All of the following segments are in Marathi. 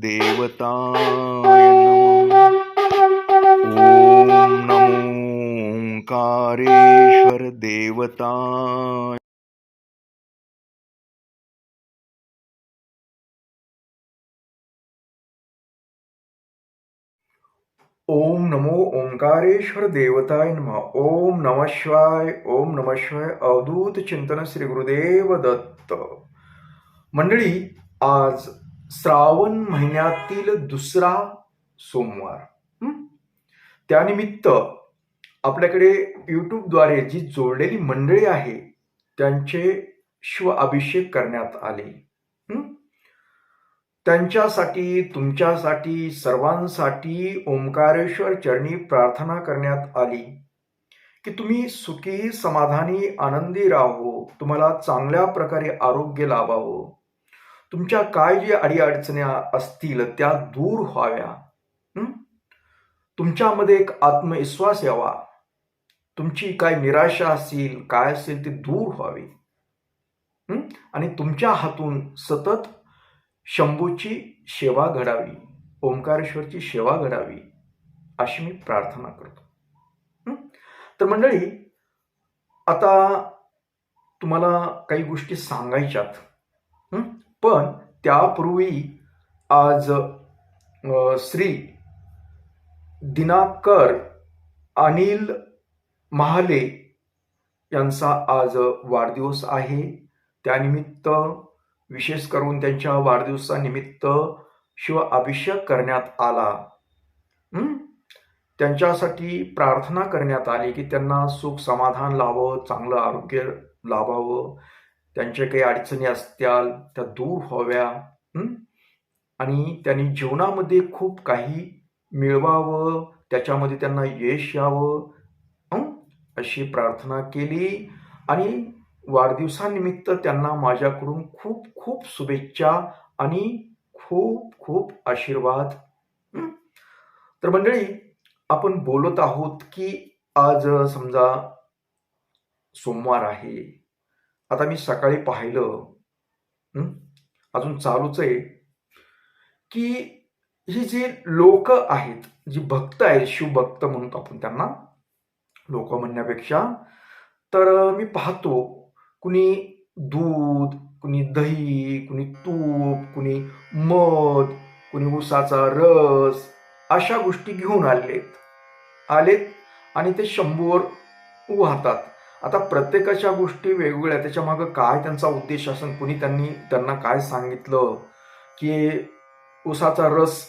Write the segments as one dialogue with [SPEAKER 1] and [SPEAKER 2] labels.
[SPEAKER 1] देवताय नमः। ॐ नमो ओंकारेश्वर देवताय। ओम नमो ओंकारेश्वर देवताय नमः। ओम नमः शिवाय ओम नमः शिवाय अवधूत चिंतन श्री गुरुदेव दत्त। मंडळी आज श्रावण महिन्यातील दुसरा सोमवार. त्यानिमित्त आपल्याकडे यूट्यूबद्वारे जी जोडलेली मंडळी आहे त्यांचे शिव अभिषेक करण्यात आले. त्यांच्यासाठी तुमच्यासाठी सर्वांसाठी ओंकारेश्वर चरणी प्रार्थना करण्यात आली. की तुम्ही सुखी समाधानी आनंदी राहो. तुम्हाला चांगल्या प्रकारे आरोग्य लाभावं. तुमच्या काय जे अडीअडचण्या असतील त्या दूर व्हाव्या. तुमच्यामध्ये एक आत्मविश्वास यावा. तुमची काय निराशा असेल काय असेल ती दूर व्हावी. आणि तुमच्या हातून सतत शंभूची सेवा घडावी ओंकारेश्वरची सेवा घडावी अशी मी प्रार्थना करतो. तर मंडळी आता तुम्हाला काही गोष्टी सांगायच्यात. पण त्यापूर्वी आज श्री दिनाकर अनिल महाले यांचा आज वाढदिवस आहे. त्यानिमित्त विशेष करून त्यांच्या वाढदिवसानिमित्त शिव अभिषेक करण्यात आला. त्यांच्यासाठी प्रार्थना करण्यात आली की त्यांना सुख समाधान लावावं चांगलं आरोग्य लाभावं त्यांच्या काही अडचणी असत्याल त्या दूर व्हाव्या आणि त्यांनी जीवनामध्ये खूप काही मिळवावं त्याच्यामध्ये त्यांना यश यावं अशी प्रार्थना केली. आणि वाढदिवसानिमित्त त्यांना माझ्याकडून खूप खूप शुभेच्छा आणि खूप खूप आशीर्वाद तर मंडळी आपण बोलत आहोत की आज समजा सोमवार आहे. आता मी सकाळी पाहिलं अजून चालूच आहे की ही जी लोक आहेत जी भक्त आहेत शिवभक्त म्हणतो आपण त्यांना लोक म्हणण्यापेक्षा तर मी पाहतो कुणी दूध कुणी दही कुणी तूप कुणी मध कुणी उसाचा रस अशा गोष्टी घेऊन आलेत. आलेत आणि ते शंभूवर वाहतात आता प्रत्येकाच्या गोष्टी वेगवेगळ्या त्याच्या मागं काय त्यांचा उद्देश असेल? कुणी त्यांनी त्यांना काय सांगितलं? की उसाचा रस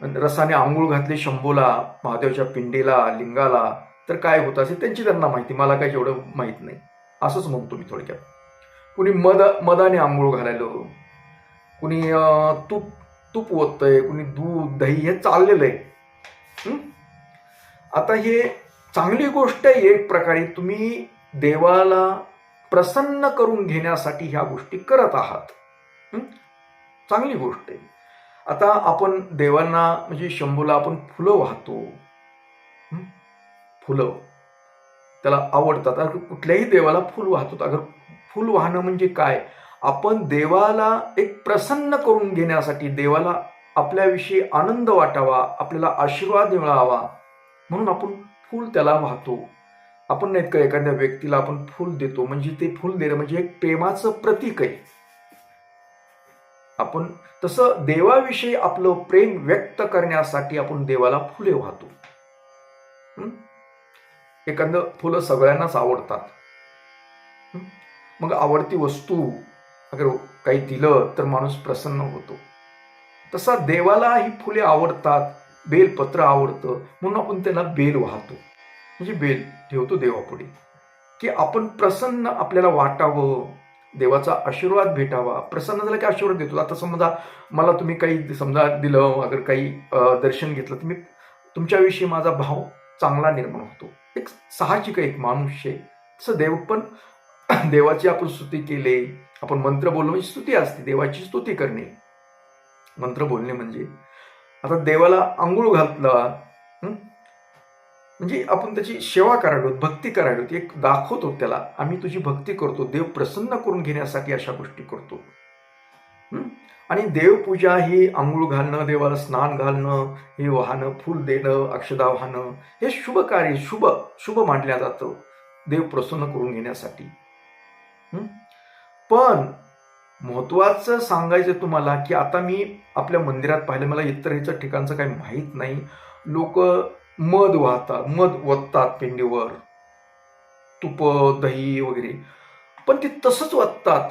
[SPEAKER 1] रसाने आंघोळ घातली शंभूला महादेवच्या पिंडीला लिंगाला तर काय होत असेल त्यांची त्यांना माहिती. मला काही एवढं माहीत नाही. असंच म्हणतो मी थोडक्यात. कुणी मद मदाने आंघोळ घालायलो. कुणी तूप तूप ओततंय कुणी दूध दही हे चाललेलं आहे. आता हे चांगली गोष्ट आहे एक प्रकारे. तुम्ही देवाला प्रसन्न करून घेण्यासाठी ह्या गोष्टी करत आहात. चांगली गोष्ट आहे. आता आपण देवांना म्हणजे शंभूला आपण फुलं वाहतो. फुलं. त्याला आवडतात. अगर कुठल्याही देवाला फुल वाहतो. अगर फुल वाहणं म्हणजे काय? आपण देवाला एक प्रसन्न करून घेण्यासाठी देवाला आपल्याविषयी आनंद वाटावा आपल्याला आशीर्वाद मिळावा म्हणून आपण फूल त्याला वाहतो. आपण नाहीत का एखाद्या व्यक्तीला आपण फूल देतो? म्हणजे ते फूल देणं म्हणजे एक प्रेमाचं प्रतीक आहे. आपण तसं देवाविषयी आपलं प्रेम व्यक्त करण्यासाठी आपण देवाला फुले वाहतो. एखादं फुलं सगळ्यांनाच आवडतात. मग आवडती वस्तू अगर काही दिलं तर माणूस प्रसन्न होतो. तसा देवाला ही फुले आवडतात बेलपत्र आवडतं म्हणून आपण त्याला बेल वाहतो. म्हणजे बेल ठेवतो देवापुढे की आपण प्रसन्न आपल्याला वाटावं देवाचा आशीर्वाद भेटावा. प्रसन्न झाला की आशीर्वाद देतो. आता समजा मला तुम्ही काही समजा दिलं अगर काही दर्शन घेतलं तुम्ही तुमच्याविषयी माझा भाव चांगला निर्माण होतो. एक साहजिक एक माणूस आहे. तसं देव पण देवाची आपण स्तुती केले आपण मंत्र बोलणं म्हणजे स्तुती असते देवाची स्तुती करणे. मंत्र बोलणे म्हणजे आता देवाला आंघोळ घातला म्हणजे आपण त्याची सेवा करावी भक्ती करावी. एक दाखवतो त्याला आम्ही तुझी भक्ती करतो देव प्रसन्न करून घेण्यासाठी अशा गोष्टी करतो. आणि देवपूजा ही आंघोळ घालणं देवाला स्नान घालणं हे वाहनं फूल देणं अक्षदा वाहणं हे शुभ कार्य शुभ शुभ मानल्या जातं देव प्रसन्न करून घेण्यासाठी. पण महत्वाचं सांगायचं तुम्हाला की आता मी आपल्या मंदिरात पाहिलं मला इतर ह्याच्या ठिकाणचं काही माहीत नाही. लोक मध वाहतात मध ओततात पिंडीवर. तुप दही वगैरे. पण ते तसंच ओततात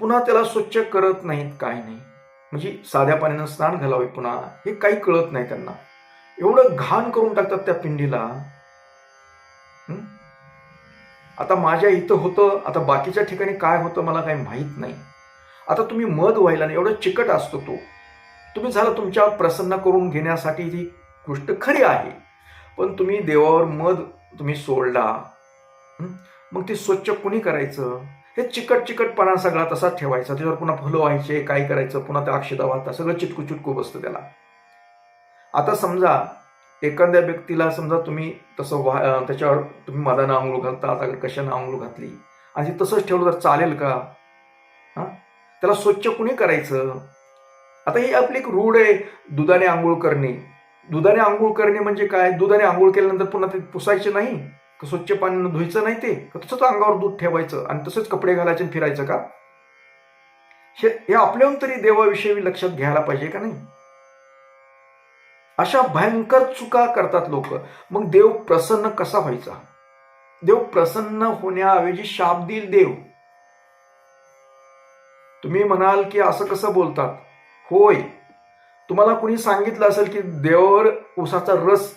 [SPEAKER 1] पुन्हा त्याला स्वच्छ करत नाहीत काय नाही. म्हणजे साध्या पाण्यानं स्नान घालावे पुन्हा हे काही कळत नाही त्यांना. एवढं घाण करून टाकतात त्या पिंडीला. आता माझ्या इथं होतं आता बाकीच्या ठिकाणी काय होतं मला काही माहीत नाही. आता तुम्ही मध व्हायला नाही एवढं चिकट असतो तो. तुम्ही झालं तुमच्यावर प्रसन्न करून घेण्यासाठी ही गोष्ट खरी आहे. पण तुम्ही देवावर मध तुम्ही सोडला मग ते स्वच्छ कुणी करायचं? हे चिकट चिकटपणा सगळा तसा ठेवायचा. त्याच्यावर पुन्हा फुलं व्हायचे काय करायचं? पुन्हा त्या अक्षता वाहता. सगळं चिटकू चिटकू बसतं त्याला. आता समजा एखाद्या व्यक्तीला समजा तुम्ही तसं वा त्याच्यावर तुम्ही मधानं आंघोळ घालता अगर कशानं आंघोळ घातली? आणि तसंच ठेवलं तर चालेल का? हां? त्याला स्वच्छ कुणी करायचं? आता ही आपली एक रूढ आहे दुधाने आंघोळ करणे. दुधाने आंघोळ करणे म्हणजे काय? दुधाने आंघोळ केल्यानंतर पुन्हा ते पुसायचे नाही? का स्वच्छ पाण्यानं धुयचं नाही ते? का तसंच अंगावर दूध ठेवायचं? आणि तसंच कपडे घालायचे आणि फिरायचं का? हे हे आपल्याहून तरी देवाविषयी लक्षात घ्यायला पाहिजे का नाही? अशा भयंकर चुका करतात लोक. मग देव प्रसन्न कसा व्हायचा? देव प्रसन्न होण्याऐवजी शाप देईल देव. तुम्ही म्हणाल की असं कसं बोलतात? होय. तुम्हाला कुणी सांगितलं असेल की देवावर उसाचा रस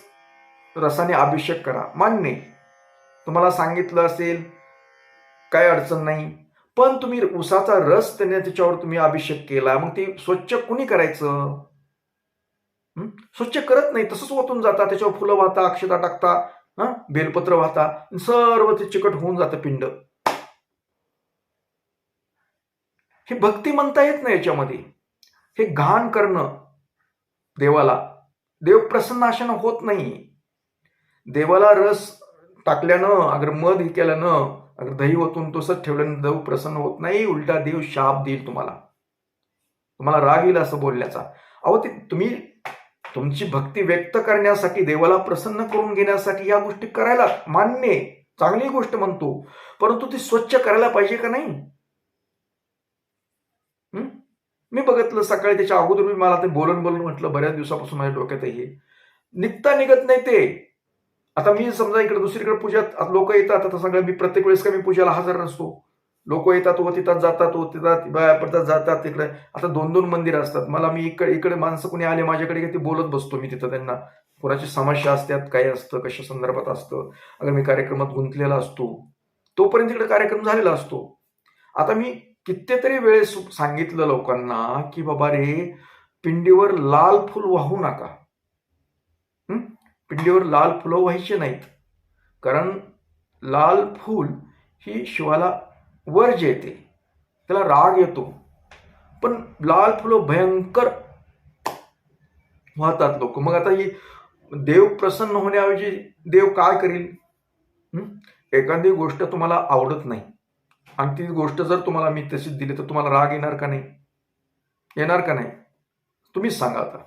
[SPEAKER 1] रसाने अभिषेक करा? मान्य तुम्हाला सांगितलं असेल काय अडचण नाही. पण तुम्ही उसाचा रस त्याने त्याच्यावर तुम्ही अभिषेक केला मग ते स्वच्छ कुणी करायचं? स्वच्छ करत नाही तसंच ओतून जाता त्याच्यावर फुलं वाहता अक्षता टाकता हा? बेलपत्र वाहता सर्व ते चिकट होऊन जातं पिंड. हे भक्ती म्हणता येत नाही याच्यामध्ये. हे घाण करणं देवाला. देव प्रसन्न अशानं होत नाही. देवाला रस टाकल्यानं अगर मध हे केल्यानं अगर दही ओतून तसंच ठेवल्यानं देव प्रसन्न होत नाही उलटा देव शाप देईल तुम्हाला. तुम्हाला राग येईल असं बोलण्याचा. अहो ते तुम्ही तुमची भक्ती व्यक्त करण्यासाठी देवाला प्रसन्न करून घेण्यासाठी या गोष्टी करायला मान्य चांगली गोष्ट म्हणतो. परंतु ती स्वच्छ करायला पाहिजे का नाही हं? मी बघितलं सकाळी त्याच्या अगोदर मी मला ते बोलून बोलून म्हटलं बऱ्याच दिवसापासून माझ्या डोक्यात हे. निघता निघत नाही ते. आता मी समजा इकडे दुसरीकडे पूजात लोक येतात आता सगळं मी प्रत्येक वेळेस का मी पूजाला हजर नसतो. लोक येतात व तिथं जातात व तिथं पडतात जातात तिकडे. आता दोन दोन मंदिरं असतात. मला मी इकडे इकडे माणसं कोणी आले माझ्याकडे की ते बोलत बसतो मी तिथं त्यांना. कोणाची समस्या असतात काय असतं कशा संदर्भात असतं. अगर मी कार्यक्रमात गुंतलेला असतो तोपर्यंत इकडे कार्यक्रम झालेला असतो. आता मी कित्येतरी वेळेस सांगितलं लोकांना की बाबा रे पिंडीवर लाल फुल वाहू नका. पिंडीवर लाल फुलं व्हायची नाहीत. कारण लाल फूल ही शिवाला वर्ज येते त्याला राग येतो. पण लाल फुलं भयंकर वाहतात लोक. मग आता ही देव प्रसन्न होण्याऐवजी देव काय करील? एखादी गोष्ट तुम्हाला आवडत नाही. आणि ती गोष्ट जर तुम्हाला मी तशीच दिली तर तुम्हाला राग येणार का नाही? येणार का नाही? तुम्हीच सांगा आता.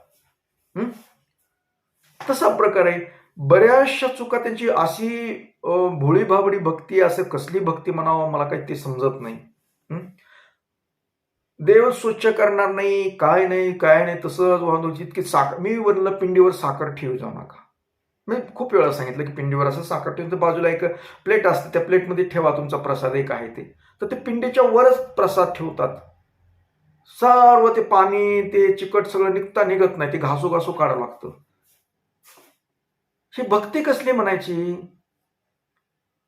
[SPEAKER 1] तसा प्रकार आहे बऱ्याचशा चुका त्यांची अशी भोळी भाबडी भक्ती असं कसली भक्ती म्हणावं मला काही ते समजत नाही. देव स्वच्छ करणार नाही काय नाही काय नाही तसंच वाहतो जितकी साखर मी वरलं पिंडीवर साखर ठेवू जाऊ नका. मी खूप वेळा सांगितलं की पिंडीवर असं साखर ठेवून बाजूला एक प्लेट असते त्या प्लेटमध्ये ठेवा तुमचा प्रसाद एक आहे ते. तर ते पिंडीच्या वरच प्रसाद ठेवतात. सर्व ते पाणी ते चिकट सगळं निघता निघत नाही ते घासू घासू काढावं लागतं. ही भक्ती कसली म्हणायची?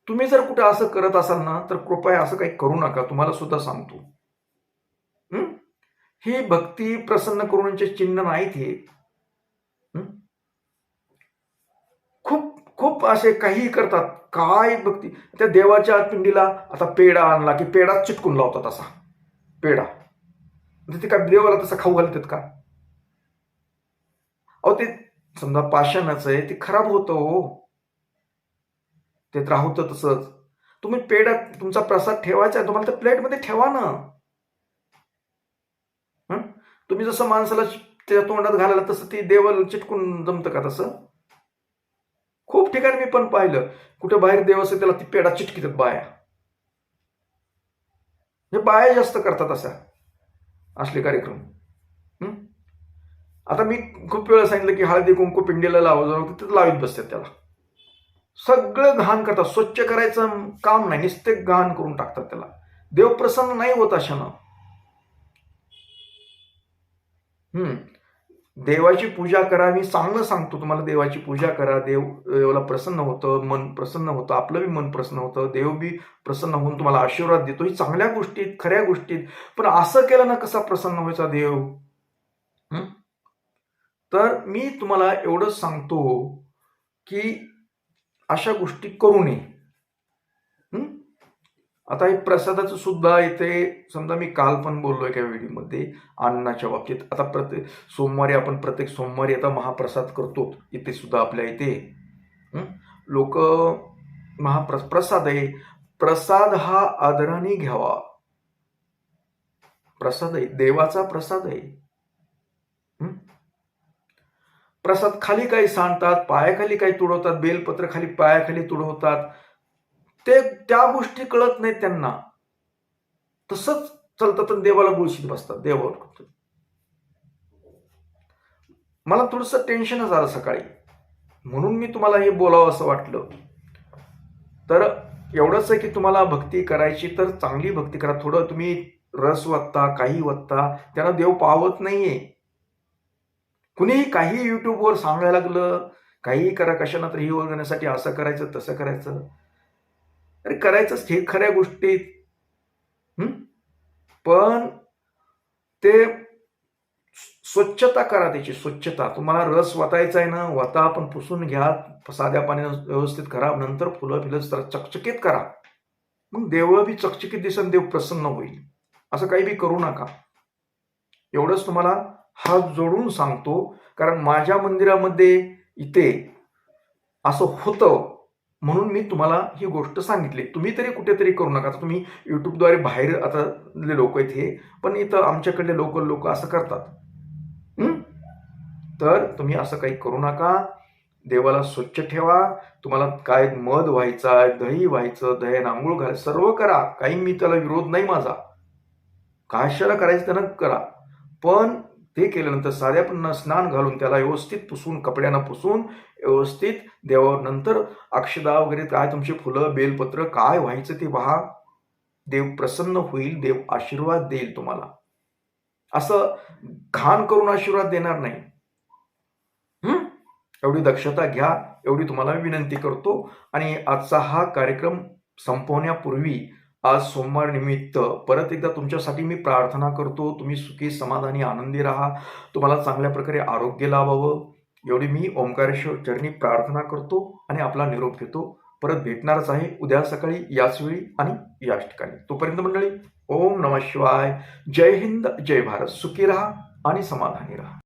[SPEAKER 1] तुम्ही जर कुठे असं करत असाल ना तर कृपया असं काही करू नका तुम्हाला सुद्धा सांगतो. ही? भक्ती प्रसन्न करूनचे चिन्ह नाहीत हे. खूप खूप असे काही करतात. काय भक्ती. त्या देवाच्या पिंडीला आता पेढा आणला की पेढा चिटकून लावतात असा. पेढा. म्हणजे ते काय देवाला तसं खाऊ घालतात का? अहो ते समजा पाषाणाचं आहे ते खराब होतं हो. ते राहतं तसंच. तुम्ही पेढा तुमचा प्रसाद ठेवायचा आहे तुम्हाला त्या प्लेटमध्ये ठेवा ना. तुम्ही जसं माणसाला त्या तोंडात घालायला तसं ती देवाला चिटकून जमतं का तसं? खूप ठिकाणी मी पण पाहिलं. कुठे बाहेर देव असेल त्याला ती पेडा चिटकितात बाया. हे बाया जास्त करतात असा. असले कार्यक्रम. आता मी खूप वेळा सांगितलं की हळदी कुंकू पिंडीला लावा तिथं लावीत बसतात त्याला. सगळं घाण करतात. स्वच्छ करायचं काम नाही नुसते घाण करून टाकतात त्याला. देव प्रसन्न नाही होत अशानं. हम्म देवाची पूजा करा मी चांगलं सांगतो तुम्हाला देवाची पूजा करा. देव देवाला प्रसन्न होतं मन प्रसन्न होतं आपलं बी मन प्रसन्न होतं देव बी प्रसन्न होऊन तुम्हाला आशीर्वाद देतो. ही चांगल्या गोष्टीत खऱ्या गोष्टीत पण असं केलं ना कसा प्रसन्न व्हायचा देव? तर मी तुम्हाला एवढंच सांगतो की अशा गोष्टी करू नये. आता हे प्रसादाचं सुद्धा इथे समजा मी काल पण बोललो एका व्हिडिओमध्ये अन्नाच्या बाबतीत. आता प्रत्येक सोमवारी आपण प्रत्येक सोमवारी आता महाप्रसाद करतो. इथे सुद्धा आपल्या इथे. लोक महाप्र प्रसाद आहे. प्रसाद हा आदराने घ्यावा. प्रसाद आहे. देवाचा प्रसाद आहे. प्रसाद खाली काही सांडतात पायाखाली काही तुडवतात बेलपत्र खाली पायाखाली तुडवतात. ते त्या गोष्टी कळत नाहीत त्यांना. तसंच चालतात आणि देवाला गुळशीत बसतात देवावर मला थोडस टेन्शनच आलं सकाळी. म्हणून मी तुम्हाला हे बोलावं असं वाटलं. तर एवढंच आहे की तुम्हाला भक्ती करायची तर चांगली भक्ती करा. थोडं तुम्ही रस वाचता काही वाचता त्यांना देव पावत नाहीये. कुणीही काही युट्यूबवर सांगायला लागलं काही करा कशाला तर ही करण्यासाठी असं करायचं तसं करायचं. अरे करायचंच हे खऱ्या गोष्टीत. पण ते स्वच्छता करा त्याची स्वच्छता. तुम्हाला रस वाटायचा आहे ना वाता आपण पुसून घ्या साध्या पाण्यानं व्यवस्थित करा नंतर फुलं फिलं जरा चकचकीत करा. मग देवळं बी चकचकीत दिसन देव प्रसन्न होईल. असं काही बी करू नका. एवढंच तुम्हाला हात जोडून सांगतो कारण माझ्या मंदिरामध्ये इथे असं होतं म्हणून मी तुम्हाला ही गोष्ट सांगितली. तुम्ही तरी कुठेतरी करू नका. आता तुम्ही युट्यूबद्वारे बाहेर आता लोक आहेत हे पण इथं आमच्याकडले लोकल लोक असं करतात. तर तुम्ही असं काही करू नका. देवाला स्वच्छ ठेवा. तुम्हाला काय मध व्हायचा दही व्हायचं दह्यानं आंघोळ घाल सर्व करा. काही मी त्याला विरोध नाही माझा. काशाला करायचं त्यानं करा. पण ते केल्यानंतर साध्यापण स्नान घालून त्याला व्यवस्थित पुसून कपड्यानं पुसून व्यवस्थित देवावर नंतर अक्षदा वगैरे काय तुमची फुलं बेलपत्र काय व्हायचं ते पहा. देव प्रसन्न होईल देव आशीर्वाद देईल तुम्हाला. असं घाण करून आशीर्वाद देणार नाही. हम्म एवढी दक्षता घ्या एवढी तुम्हाला विनंती करतो. आणि आजचा हा कार्यक्रम संपवण्यापूर्वी आज सोमवार निमित्त परत एकदा तुमच्यासाठी मी प्रार्थना करतो. तुम्ही सुखी समाधानी आनंदी राहा. तुम्हाला चांगल्या प्रकारे आरोग्य लाभावं. एवढी मी ओंकारेश्वर चरणी प्रार्थना करतो आणि आपला निरोप घेतो. परत भेटणारच आहे उद्या सकाळी याच वेळी आणि याच ठिकाणी. तोपर्यंत मंडळी ओम नम शिवाय. जय हिंद जय भारत. सुखी राहा आणि समाधानी राहा.